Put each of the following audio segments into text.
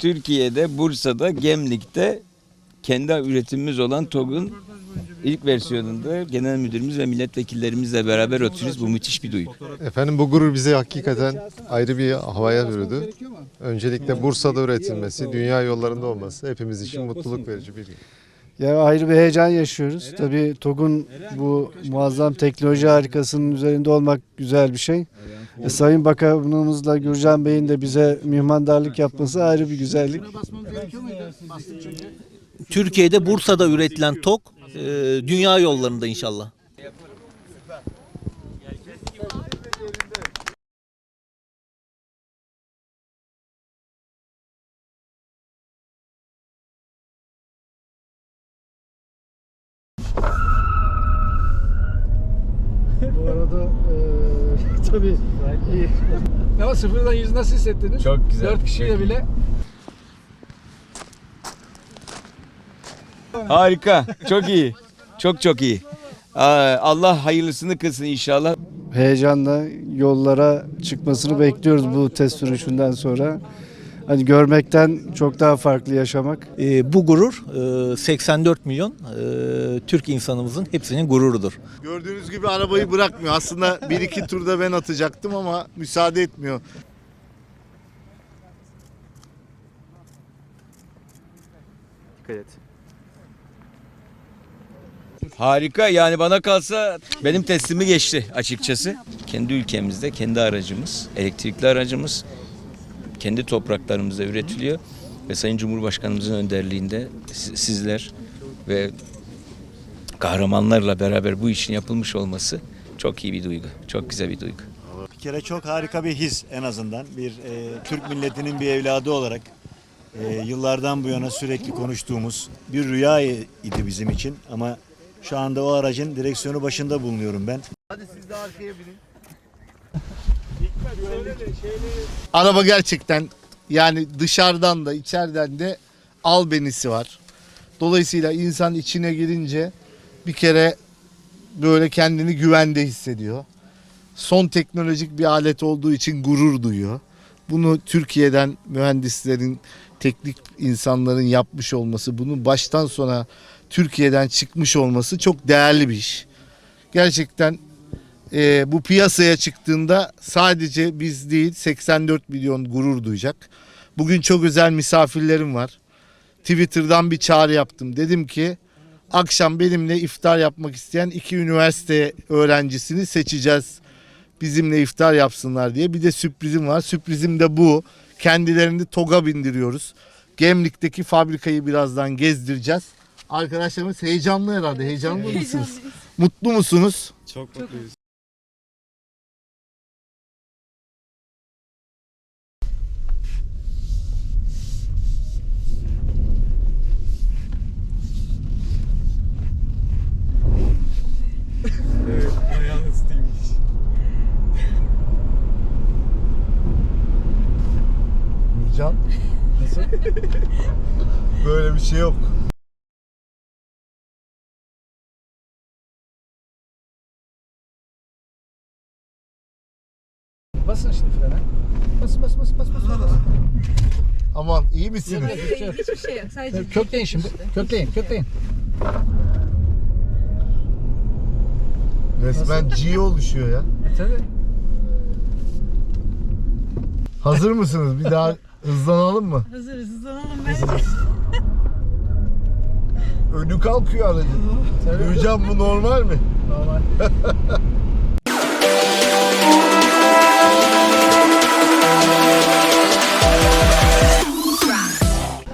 Türkiye'de, Bursa'da, Gemlik'te kendi üretimimiz olan TOG'un ilk versiyonunda genel müdürümüz ve milletvekillerimizle beraber oturuyoruz. Bu müthiş bir duygu. Efendim bu gurur bize hakikaten ayrı bir havaya bürüdü. Öncelikle Bursa'da üretilmesi, dünya yollarında olması hepimiz için mutluluk verici bir gün. Ya ayrı bir heyecan yaşıyoruz. Tabii TOG'un bu muazzam teknoloji harikasının üzerinde olmak güzel bir şey. E, Sayın Bakanımızla Gürcan Bey'in de bize mihmandarlık yapması ayrı bir güzellik. Türkiye'de Bursa'da üretilen TOK e, dünya yollarında inşallah. Tabii iyi. Ama sıfırdan yüz nasıl hissettiniz? Çok güzel, Dört kişiyle çok bile. Harika, çok iyi. Çok çok iyi. Allah hayırlısını kılsın inşallah. Heyecanla yollara çıkmasını bekliyoruz bu test sürüşünden sonra. Hani görmekten çok daha farklı yaşamak. E, bu gurur e, 84 milyon e, Türk insanımızın hepsinin gururudur. Gördüğünüz gibi arabayı bırakmıyor. Aslında bir iki turda ben atacaktım ama müsaade etmiyor. Harika yani bana kalsa benim testimi geçti açıkçası. Kendi ülkemizde kendi aracımız, elektrikli aracımız kendi topraklarımızda üretiliyor. Ve Sayın Cumhurbaşkanımızın önderliğinde si- sizler ve kahramanlarla beraber bu işin yapılmış olması çok iyi bir duygu. Çok güzel bir duygu. Bir kere çok harika bir his en azından. Bir e, Türk milletinin bir evladı olarak e, yıllardan bu yana sürekli konuştuğumuz bir rüya idi bizim için. Ama şu anda o aracın direksiyonu başında bulunuyorum ben. Araba gerçekten yani dışarıdan da içeriden de albenisi var. Dolayısıyla insan içine girince bir kere böyle kendini güvende hissediyor. Son teknolojik bir alet olduğu için gurur duyuyor. Bunu Türkiye'den mühendislerin, teknik insanların yapmış olması, bunun baştan sona Türkiye'den çıkmış olması çok değerli bir iş. Gerçekten e, bu piyasaya çıktığında sadece biz değil 84 milyon gurur duyacak. Bugün çok özel misafirlerim var. Twitter'dan bir çağrı yaptım. Dedim ki akşam benimle iftar yapmak isteyen iki üniversite öğrencisini seçeceğiz. Bizimle iftar yapsınlar diye. Bir de sürprizim var. Sürprizim de bu. Kendilerini TOG'a bindiriyoruz. Gemlik'teki fabrikayı birazdan gezdireceğiz. Arkadaşlarımız heyecanlı herhalde. Heyecanlı mısınız? Mutlu musunuz? Nurcan. Nasıl? Böyle bir şey yok. Basın şimdi frene. Bas bas bas bas bas. bas. Aman iyi misiniz? Hiçbir şey yok. Sadece Kökleyin şimdi. Kökleyin kökleyin. Resmen G oluşuyor ya. E, tabii. Hazır mısınız? Bir daha hızlanalım mı? hazırız. Hızlanalım bence. Önü kalkıyor aracın. Hocam bu normal mi? Normal.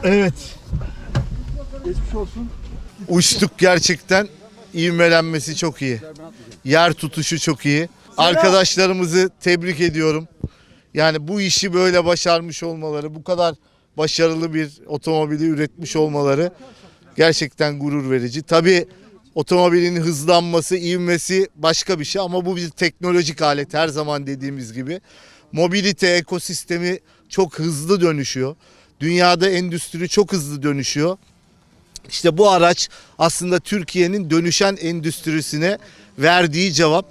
Evet. Geçmiş olsun. Uçtuk gerçekten. İvmelenmesi çok iyi. Yer tutuşu çok iyi. Arkadaşlarımızı tebrik ediyorum. Yani bu işi böyle başarmış olmaları, bu kadar başarılı bir otomobili üretmiş olmaları gerçekten gurur verici. Tabii otomobilin hızlanması, ivmesi başka bir şey ama bu bir teknolojik alet her zaman dediğimiz gibi. Mobilite ekosistemi çok hızlı dönüşüyor. Dünyada endüstri çok hızlı dönüşüyor. İşte bu araç aslında Türkiye'nin dönüşen endüstrisine verdiği cevap.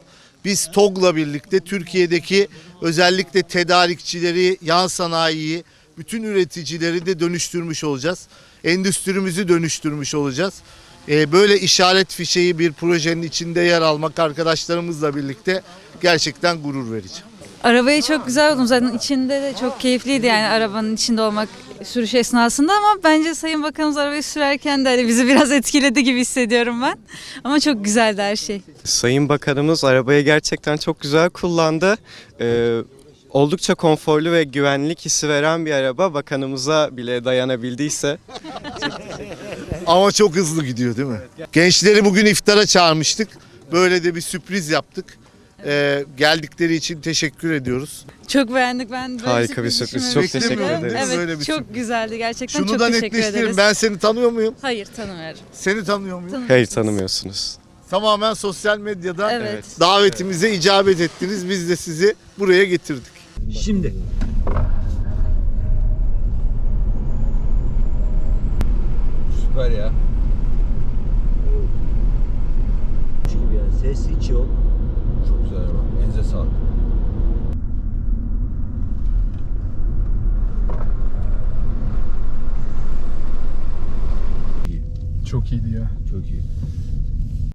Biz TOG'la birlikte Türkiye'deki özellikle tedarikçileri, yan sanayiyi bütün üreticileri de dönüştürmüş olacağız. Endüstrimizi dönüştürmüş olacağız. Ee, böyle işaret fişeği bir projenin içinde yer almak arkadaşlarımızla birlikte gerçekten gurur verici. Arabayı çok güzel buldum. Zaten içinde de çok keyifliydi yani arabanın içinde olmak sürüş esnasında ama bence Sayın Bakanımız arabayı sürerken de hani bizi biraz etkiledi gibi hissediyorum ben. Ama çok güzeldi her şey. Sayın Bakanımız arabayı gerçekten çok güzel kullandı. Ee, oldukça konforlu ve güvenlik hissi veren bir araba. Bakanımıza bile dayanabildiyse Ama çok hızlı gidiyor değil mi? Gençleri bugün iftara çağırmıştık. Böyle de bir sürpriz yaptık. Ee, geldikleri için teşekkür ediyoruz. Çok beğendik. Ben böyle Harika bir sürpriz. Çok düşünmemiştim. teşekkür Beklemiyordum ederiz. Evet böyle bir çok sürpriz? güzeldi gerçekten Şunu çok da teşekkür netleştirelim. ederiz. Ben seni tanıyor muyum? Hayır tanımıyorum. Seni tanıyor muyum? Hayır tanımıyorsunuz. Tamamen sosyal medyadan Evet. davetimize icabet ettiniz. Biz de sizi buraya getirdik. Şimdi. Süper ya. gibi yani ses hiç yok. Güzel araba. Elinize sağlık. Çok iyiydi ya. Çok iyi.